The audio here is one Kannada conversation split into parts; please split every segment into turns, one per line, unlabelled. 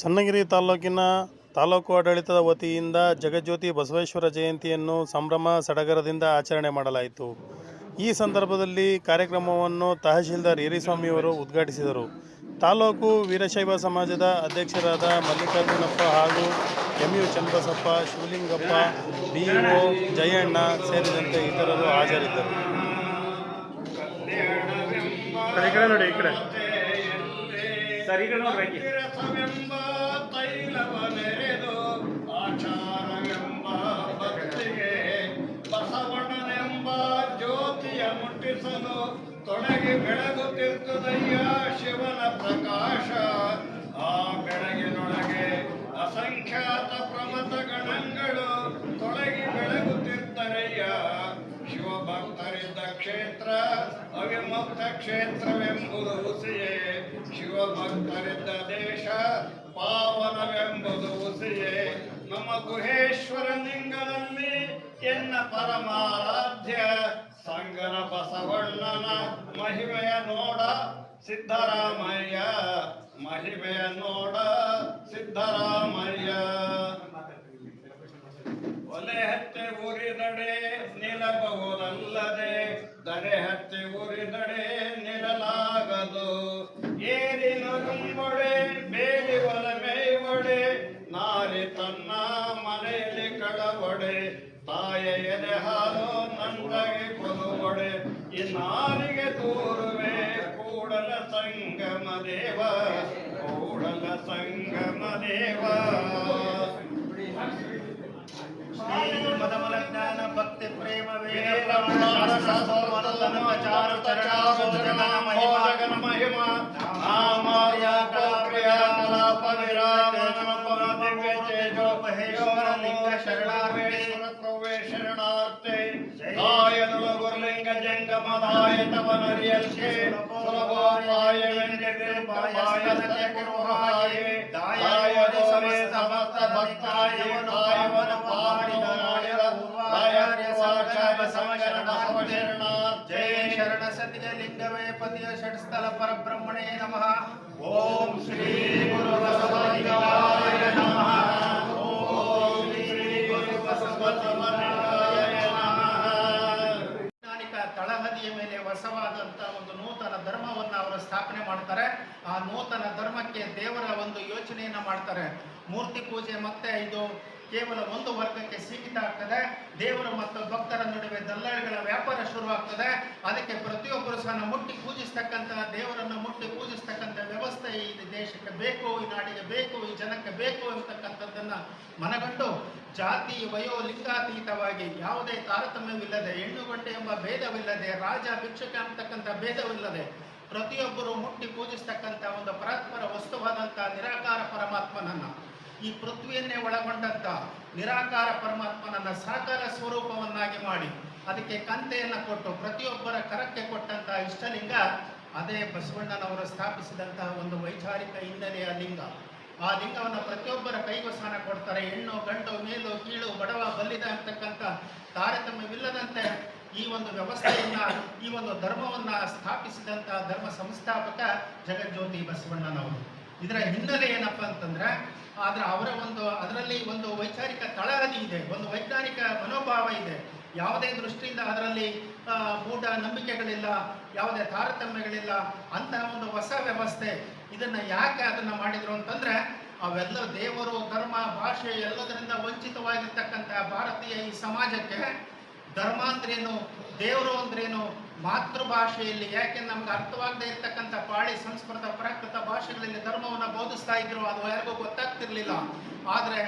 ಚನ್ನಗಿರಿ ತಾಲೂಕಿನ ತಾಲೂಕು ಆಡಳಿತದ ವತಿಯಿಂದ ಜಗಜ್ಯೋತಿ ಬಸವೇಶ್ವರ ಜಯಂತಿಯನ್ನು ಸಂಭ್ರಮ ಸಡಗರದಿಂದ ಆಚರಣೆ ಮಾಡಲಾಯಿತು. ಈ ಸಂದರ್ಭದಲ್ಲಿ ಕಾರ್ಯಕ್ರಮವನ್ನು ತಹಶೀಲ್ದಾರ್ ಹಿರಿಸ್ವಾಮಿಯವರು ಉದ್ಘಾಟಿಸಿದರು. ತಾಲೂಕು ವೀರಶೈವ ಸಮಾಜದ ಅಧ್ಯಕ್ಷರಾದ ಮಲ್ಲಿಕಾರ್ಜುನಪ್ಪ ಹಾಗೂ M U Channabasappa, Shivalingappa B O, Jayanna ಸೇರಿದಂತೆ ಇತರರು ಹಾಜರಿದ್ದರು.
ಸರ್ ಈಗ ಮೆರೆದು
ರಸವೆಂಬ ತೈಲವನೆರೆದು ಆಚಾರವೆಂಬ ಭಕ್ತಿಗೆ ಬಸವಣ್ಣನೆಂಬ ಜ್ಯೋತಿಯ ಮುಟ್ಟಿಸಲು ತೊಡಗಿ ಬೆಳಗುತ್ತಿರ್ತದಯ್ಯ ಶಿವನ ಪ್ರಕಾಶ. ಆ ಬೆಳಗಿನೊಳಗೆ ಅಸಂಖ್ಯಾತ ಪ್ರಮತ ಗಣಗಳು ತೊಡಗಿ ಬೆಳಗುತ್ತಿರ್ತರಯ್ಯ ಶಿವಭಕ್ತರಿದ್ದ ಕ್ಷೇತ್ರ ಅವಿಮುಕ್ತ ಕ್ಷೇತ್ರವೆಂಬುದು ಹುಸಿಯೇ ಶಿವಭಕ್ತರಿದ್ದ ದೇಶ, ಪಾವನವೆಂಬುದು ಹುಸಿಯೇ ನಮ್ಮ ಗುಹೇಶ್ವರ ಲಿಂಗದಲ್ಲಿ ಎನ್ನ ಪರಮಾರಾಧ್ಯ, ಸಂಗನ ಬಸವಣ್ಣನ ಮಹಿಮೆಯ ನೋಡ, ಸಿದ್ದರಾಮಯ್ಯ ಮಹಿಮೆಯ ನೋಡ. ಕೊಡುವಡೆ ಈ ನಾರಿಗೆ ತೋರುವೆ ಕೂಡಲ ಸಂಗಮ ದೇವ ಕೂಡಲ ಸಂಗಮ ದೇವ
ಭಕ್ತಿ ಪ್ರೇಮ
ಶರಣಾವೇಶ್ವರ
ஜங்கமதாய தவனரியல்கே சுரபோதாய வெண்டிருப்பாயஸ்தே குருவாயே
தாயவன சமஸ்த பக்தாய தாயவன பாடிதாய தாயர்ய சாட்சாய சமகரண ஜெய சரண
பதிய ஷட்ஸ்தல பரபிரம்மணே நம ஓம் ನೂತನ ಧರ್ಮಕ್ಕೆ ದೇವರ ಒಂದು ಯೋಚನೆಯನ್ನು ಮಾಡ್ತಾರೆ. ಮೂರ್ತಿ ಪೂಜೆ ಮತ್ತೆ ಇದು ಕೇವಲ ಒಂದು ವರ್ಗಕ್ಕೆ ಸೀಮಿತ ಆಗ್ತದೆ. ದೇವರು ಮತ್ತು ಭಕ್ತರ ನಡುವೆ ದಲ್ಲಾಳಿಗಳ ವ್ಯಾಪಾರ ಶುರುವಾಗ್ತದೆ. ಅದಕ್ಕೆ ಪ್ರತಿಯೊಬ್ಬರು ಸಹ ಮುಟ್ಟಿ ಪೂಜಿಸ್ತಕ್ಕಂಥ ದೇವರನ್ನು ಮುಟ್ಟಿ ಪೂಜಿಸ್ತಕ್ಕಂಥ ವ್ಯವಸ್ಥೆ ಈ ದೇಶಕ್ಕೆ ಬೇಕು, ಈ ನಾಡಿಗೆ ಬೇಕು, ಈ ಜನಕ್ಕೆ ಬೇಕು ಅಂತಕ್ಕಂಥದ್ದನ್ನು ಮನಗಂಡು ಜಾತಿ, ವಯೋ, ಲಿಂಗಾತೀತವಾಗಿ ಯಾವುದೇ ತಾರತಮ್ಯವಿಲ್ಲದೆ, ಹೆಣ್ಣು, ಗಂಟೆ ಎಂಬ ಭೇದವಿಲ್ಲದೆ, ರಾಜ, ಭಿಕ್ಷಕ ಅಂತಕ್ಕಂಥ ಭೇದವಿಲ್ಲದೆ ಪ್ರತಿಯೊಬ್ಬರು ಮುಟ್ಟಿ ಪೂಜಿಸ್ತಕ್ಕಂಥ ಒಂದು ಪರಸ್ಪರ ವಸ್ತುವಾದಂಥ ನಿರಾಕಾರ ಪರಮಾತ್ಮನನ್ನ, ಈ ಪೃಥ್ವಿಯನ್ನೇ ಒಳಗೊಂಡಂಥ ನಿರಾಕಾರ ಪರಮಾತ್ಮನನ್ನ ಸಾಕಾರ ಸ್ವರೂಪವನ್ನಾಗಿ ಮಾಡಿ, ಅದಕ್ಕೆ ಕಂತೆಯನ್ನ ಕೊಟ್ಟು, ಪ್ರತಿಯೊಬ್ಬರ ಕರಕ್ಕೆ ಕೊಟ್ಟಂತಹ ಇಷ್ಟಲಿಂಗ, ಅದೇ ಬಸವಣ್ಣನವರು ಸ್ಥಾಪಿಸಿದಂತಹ ಒಂದು ವೈಚಾರಿಕ ಹಿನ್ನೆಲೆಯ ಲಿಂಗ. ಆ ಲಿಂಗವನ್ನು ಪ್ರತಿಯೊಬ್ಬರ ಕೈಗೂ ಸ್ನಾನ ಕೊಡ್ತಾರೆ. ಹೆಣ್ಣು, ಗಂಡು, ಮೇಲು, ಕೀಳು, ಬಡವ, ಬಲ್ಲಿದ ಅಂತಕ್ಕಂಥ ತಾರತಮ್ಯವಿಲ್ಲದಂತೆ ಈ ಒಂದು ವ್ಯವಸ್ಥೆಯನ್ನ, ಈ ಒಂದು ಧರ್ಮವನ್ನ ಸ್ಥಾಪಿಸಿದಂತ ಧರ್ಮ ಸಂಸ್ಥಾಪಕ ಜಗಜ್ಯೋತಿ ಬಸವಣ್ಣನವರು. ಇದರ ಹಿನ್ನೆಲೆ ಏನಪ್ಪಾ ಅಂತಂದ್ರೆ, ಆದ್ರೆ ಅವರ ಒಂದು, ಅದರಲ್ಲಿ ಒಂದು ವೈಚಾರಿಕ ತಳಹದಿ ಇದೆ, ಒಂದು ವೈಜ್ಞಾನಿಕ ಮನೋಭಾವ ಇದೆ. ಯಾವುದೇ ದೃಷ್ಟಿಯಿಂದ ಅದರಲ್ಲಿ ಮೂಢ ನಂಬಿಕೆಗಳಿಲ್ಲ, ಯಾವುದೇ ತಾರತಮ್ಯಗಳಿಲ್ಲ, ಅಂತಹ ಒಂದು ಹೊಸ ವ್ಯವಸ್ಥೆ. ಇದನ್ನ ಯಾಕೆ ಅದನ್ನ ಮಾಡಿದ್ರು ಅಂತಂದ್ರೆ, ಅವೆಲ್ಲ ದೇವರು, ಧರ್ಮ, ಭಾಷೆ ಎಲ್ಲದರಿಂದ ವಂಚಿತವಾಗಿರ್ತಕ್ಕಂಥ ಭಾರತೀಯ ಈ ಸಮಾಜಕ್ಕೆ ಧರ್ಮ ಅಂದ್ರೇನು ದೇವರು ಅಂದ್ರೇನು ಮಾತೃಭಾಷೆಯಲ್ಲಿ ಯಾಕೆ ನಮ್ಗೆ ಅರ್ಥವಾಗದೇ ಇರ್ತಕ್ಕಂಥ ಪಾಳಿ ಸಂಸ್ಕೃತ, ಪ್ರಾಕೃತ ಭಾಷೆಗಳಲ್ಲಿ ಧರ್ಮವನ್ನು ಬೋಧಿಸ್ತಾ ಇದ್ರು ಅದು ಯಾರಿಗೂ ಗೊತ್ತಾಗ್ತಿರ್ಲಿಲ್ಲ. ಆದರೆ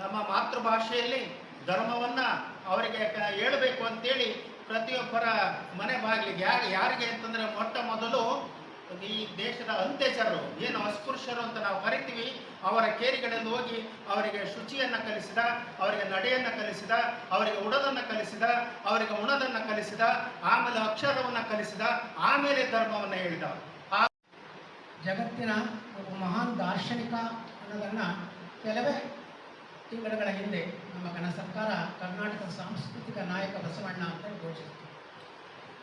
ನಮ್ಮ ಮಾತೃಭಾಷೆಯಲ್ಲಿ ಧರ್ಮವನ್ನ ಅವರಿಗೆ ಹೇಳಬೇಕು ಅಂತೇಳಿ ಪ್ರತಿಯೊಬ್ಬರ ಮನೆ ಬಾಗಿಲಿಗೆ ಯಾರು, ಯಾರಿಗೆ ಅಂತಂದ್ರೆ ಮೊಟ್ಟ ಮೊದಲು ಈ ದೇಶದ ಅಂತ್ಯಜರು ಏನು ಅಸ್ಪೃಶ್ಯರು ಅಂತ ನಾವು ಕರಿತೀವಿ, ಅವರ ಕೇರಿಗಳಲ್ಲಿ ಹೋಗಿ ಅವರಿಗೆ ಶುಚಿಯನ್ನು ಕಲಿಸಿದ, ಅವರಿಗೆ ನಡೆಯನ್ನು ಕಲಿಸಿದ, ಅವರಿಗೆ ಉಡದನ್ನ ಕಲಿಸಿದ, ಅವರಿಗೆ ಉಣದನ್ನು ಕಲಿಸಿದ, ಆಮೇಲೆ ಅಕ್ಷರವನ್ನು ಕಲಿಸಿದ, ಆಮೇಲೆ ಧರ್ಮವನ್ನು ಹೇಳಿದ. ಆ
ಜಗತ್ತಿನ ಒಬ್ಬ ಮಹಾನ್ ದಾರ್ಶನಿಕ ಅನ್ನೋದನ್ನು ಕೆಲವೇ ತಿಂಗಳುಗಳ ಹಿಂದೆ ನಮ್ಮ ಕನ್ನಡ ಸರ್ಕಾರ ಕರ್ನಾಟಕದ ಸಾಂಸ್ಕೃತಿಕ ನಾಯಕ ಬಸವಣ್ಣ ಅಂತ ಘೋಷಿಸಿತು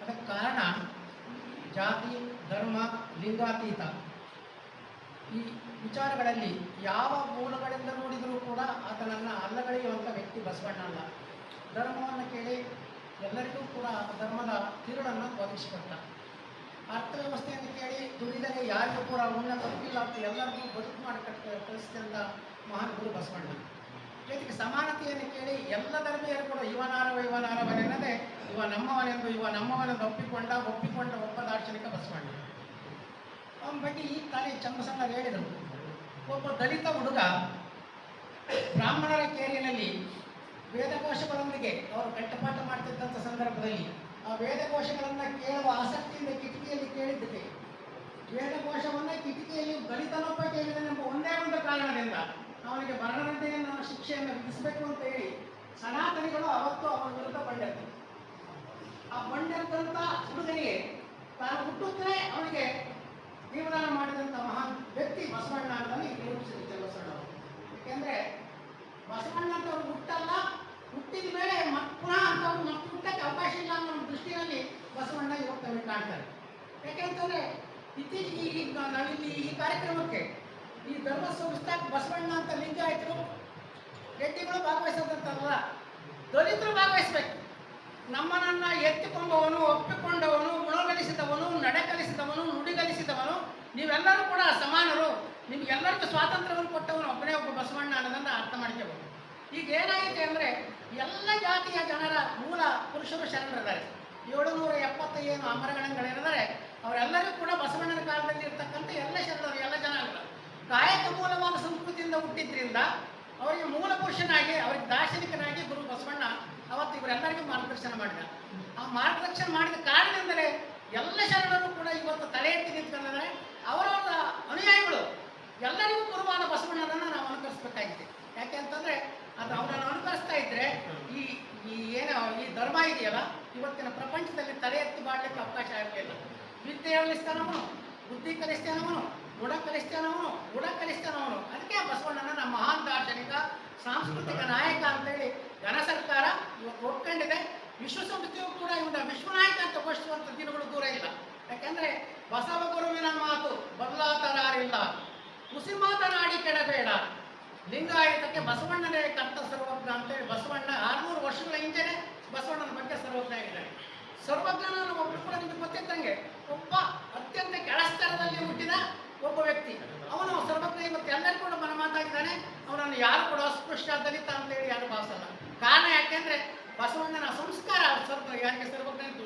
ಅದಕ್ಕೆ ಕಾರಣ ಜಾತಿ, ಧರ್ಮ, ಲಿಂಗಾತೀತ. ಈ ವಿಚಾರಗಳಲ್ಲಿ ಯಾವ ಮೂಲಗಳಿಂದ ನೋಡಿದರೂ ಕೂಡ ಆತನನ್ನು ಅಲ್ಲಗಳೆಯುವಂಥ ವ್ಯಕ್ತಿ ಬಸವಣ್ಣ ಅಲ್ಲ. ಧರ್ಮವನ್ನು ಕೇಳಿ ಎಲ್ಲರಿಗೂ ಕೂಡ ಧರ್ಮದ ತಿರುಳನ್ನು ಒದಗಿಸಿಕೊಟ್ಟ ಅರ್ಥವ್ಯವಸ್ಥೆಯನ್ನು ಕೇಳಿ ದುಡಿದರೆ ಯಾರಿಗೂ ಕೂಡ ಉನ್ನತ ತಪ್ಪಿಲ್ಲ ಅಂತ ಎಲ್ಲರಿಗೂ ಬದುಕು ಮಾಡಿ ಕಟ್ಟ ಕಳಿಸಿದಂಥ ಮಹಾನ್ ಗುರು ಬಸವಣ್ಣ. ಜೊತೆಗೆ ಸಮಾನತೆಯನ್ನು ಕೇಳಿ ಎಲ್ಲ ಧರ್ಮೀಯರು ಕೂಡ ಇವನಾರವ ಇವನಾರವನೆನ್ನದೆ ಇವ ನಮ್ಮವನೆಂದು ಇವ ನಮ್ಮವನೆಂದು ಒಪ್ಪಿಕೊಂಡ ಒಪ್ಪಿಕೊಂಡ ಒಬ್ಬ ದಾರ್ಶನಿಕ ಬಸವಣ್ಣ ಅವನ ಬಗ್ಗೆ ಈ ತಾನೇ ಚನ್ನಬಸವಣ್ಣ ಹೇಳಿದರು. ಒಬ್ಬ ದಲಿತ ಹುಡುಗ ಬ್ರಾಹ್ಮಣರ ಕೇರಿನಲ್ಲಿ ವೇದಕೋಶಗಳೊಂದಿಗೆ ಅವರು ಕಟ್ಟಪಾಠ ಮಾಡ್ತಿದ್ದಂಥ ಸಂದರ್ಭದಲ್ಲಿ ಆ ವೇದಕೋಶಗಳನ್ನು ಕೇಳುವ ಆಸಕ್ತಿಯಿಂದ ಕಿಟಕಿಯಲ್ಲಿ ಕೇಳಿದ್ದಕ್ಕೆ ವೇದಕೋಶವನ್ನು ಕಿಟಕಿಯಲ್ಲಿ ದಲಿತನೊಬ್ಬ ಕೇಳಿದನೆಂಬ ಒಂದೇ ಒಂದು ಕಾರಣದಿಂದ ಅವನಿಗೆ ಮರಣದಂತೆಯನ್ನು ಶಿಕ್ಷೆಯನ್ನು ವಿಧಿಸಬೇಕು ಅಂತ ಹೇಳಿ ಸನಾತನಿಗಳು ಅವತ್ತು ಅವನ ವಿರುದ್ಧ ಬಂಡೆತ್ತು ಆ ಬಂಡೆತ್ತಂತ ಹುಡುಗನಿಗೆ ತಾನು ಹುಟ್ಟುತ್ತಲೇ ಅವನಿಗೆ ಜೀವದಾನ ಮಾಡಿದಂಥ ಮಹಾನ್ ವ್ಯಕ್ತಿ ಬಸವಣ್ಣ ಅಂತ ನಿರೂಪಿಸಿರುತ್ತೆ ಬಸವಣ್ಣ ಅವರು ಯಾಕೆಂದ್ರೆ ಬಸವಣ್ಣ ಅಂತವ್ರು ಹುಟ್ಟಲ್ಲ, ಹುಟ್ಟಿದ ಮೇಲೆ ಅಂತ ಅಂತವ್ರು ಮತ್ತೆ ಹುಟ್ಟಕ್ಕೆ ಅವಕಾಶ ಇಲ್ಲ ಅನ್ನೋ ದೃಷ್ಟಿಯಲ್ಲಿ ಬಸವಣ್ಣ ಇವತ್ತು ಕಾಣ್ತಾರೆ ಯಾಕೆಂತಂದ್ರೆ ಇತ್ತೀಚೆಗೆ ಈಗ ನಾವಿಲ್ಲಿ ಈ ಕಾರ್ಯಕ್ರಮಕ್ಕೆ ಈ ಧರ್ಮ ಸಂಸ್ಥಾಕ್ ಬಸವಣ್ಣ ಅಂತ ಲಿಂಗಾಯಿತು ರೆಡ್ಡಿಗಳು ಭಾಗವಹಿಸೋದಂತಲ್ಲ ದಲಿತರು ಭಾಗವಹಿಸ್ಬೇಕು. ನಮ್ಮನನ್ನ ಎತ್ತಿಕೊಂಡವನು, ಒಪ್ಪಿಕೊಂಡವನು ಗುಣಗಳಿಸಿದವನು ನಡೆ ಕಲಿಸಿದವನು ನುಡಿ ಕಲಿಸಿದವನು ನೀವೆಲ್ಲರೂ ಕೂಡ ಸಮಾನರು. ನಿಮ್ಗೆಲ್ಲರಿಗೂ ಸ್ವಾತಂತ್ರ್ಯವನ್ನು ಕೊಟ್ಟವನು ಒಬ್ಬನೇ ಒಬ್ಬ ಬಸವಣ್ಣ ಅನ್ನೋದನ್ನು ಅರ್ಥ ಮಾಡ್ಕೋಬೇಕು. ಈಗ ಏನಾಗಿದೆ ಅಂದರೆ, ಎಲ್ಲ ಜಾತಿಯ ಜನರ ಮೂಲ ಪುರುಷರು ಶರಣರಿದ್ದಾರೆ. ಏಳುನೂರ ಎಪ್ಪತ್ತೈದು ಅಮರಗಣಗಳಿದ್ದಾರೆ. ಅವರೆಲ್ಲರೂ ಕೂಡ ಬಸವಣ್ಣನ ಕಾಲದಲ್ಲಿ ಇರ್ತಕ್ಕಂಥ ಅವರಿಗೆ ಮೂಲ ಪುರುಷನಾಗಿ ಅವರಿಗೆ ದಾರ್ಶನಿಕನಾಗಿ ಗುರು ಬಸವಣ್ಣ ಅವತ್ತು ಇವರೆಲ್ಲರಿಗೂ ಮಾರ್ಗದರ್ಶನ ಮಾಡಿದ. ಆ ಮಾರ್ಗದರ್ಶನ ಮಾಡಿದ ಕಾರಣದಿಂದಲೇ ಎಲ್ಲ ಶರಣರು ಕೂಡ ಇವತ್ತು ತಲೆ ಎತ್ತಿ ನಿಂತ್ಕೊಂಡ್ರೆ ಅವರವರ ಅನುಯಾಯಿಗಳು ಎಲ್ಲರಿಗೂ ಗುರುವಾದ ಬಸವಣ್ಣನನ್ನು ನಾವು ಅನುಕರಿಸಬೇಕಾಗಿದೆ. ಯಾಕೆ ಅಂತಂದ್ರೆ ಅದು ಅವರನ್ನು ಅನುಕರಿಸ್ತಾ ಇದ್ರೆ ಈ ಈ ಏನು, ಈ ಧರ್ಮ ಇದೆಯಲ್ಲ, ಇವತ್ತಿನ ಪ್ರಪಂಚದಲ್ಲಿ ತಲೆ ಎತ್ತಿ ಮಾಡಲಿಕ್ಕೆ ಅವಕಾಶ ಆಗಲಿಲ್ಲ ವಿದ್ಯೆ ಕಲಿಸ್ತಾನವನು ಬುದ್ಧಿ ಕಲಿಸ್ತಾನವನು ಗುಣ ಕಲಿಸ್ತಾನವನು ಗುಣ ಕಲಿಸ್ತಾನವನು ಅದಕ್ಕೆ ಬಸವಣ್ಣನ ನಮ್ಮ ಮಹಾನ್ ದಾರ್ಶನಿಕ, ಸಾಂಸ್ಕೃತಿಕ ನಾಯಕ ಅಂತೇಳಿ ಘನ ಸರ್ಕಾರ ಇವತ್ತು ಒಪ್ಕೊಂಡಿದೆ. ವಿಶ್ವಸಂಸ್ಥೆಯು ಕೂಡ ಇವನ ವಿಶ್ವನಾಯಕ ಅಂತ ಘೋಷಿಸುವಂಥ ದಿನಗಳು ದೂರ ಇಲ್ಲ. ಯಾಕಂದ್ರೆ ಬಸವ ಗುರುವಿನ ಮಾತು ಬದಲಾತರಾರಿಲ್ಲ. ಹುಸಿ ಮಾತನಾಡಿ ಕೆಡಬೇಡ. ಲಿಂಗಾಯತಕ್ಕೆ ಬಸವಣ್ಣನೇ ಕರ್ತ ಸರ್ವಜ್ಞ ಅಂತೇಳಿ ಬಸವಣ್ಣ ಆರ್ನೂರು ವರ್ಷಗಳ ಹಿಂದೆನೆ ಬಸವಣ್ಣನ ಬಗ್ಗೆ ಸರ್ವಜ್ಞ ಆಗಿದ್ದಾರೆ ಸರ್ವಜ್ಞನ ಒಬ್ಬರು ಕೂಡ ನಿಮಗೆ ಗೊತ್ತಿದ್ದಂಗೆ ಒಬ್ಬ ಅತ್ಯಂತ ಕೆಳಸ್ತರದಲ್ಲಿ ya hay que ser.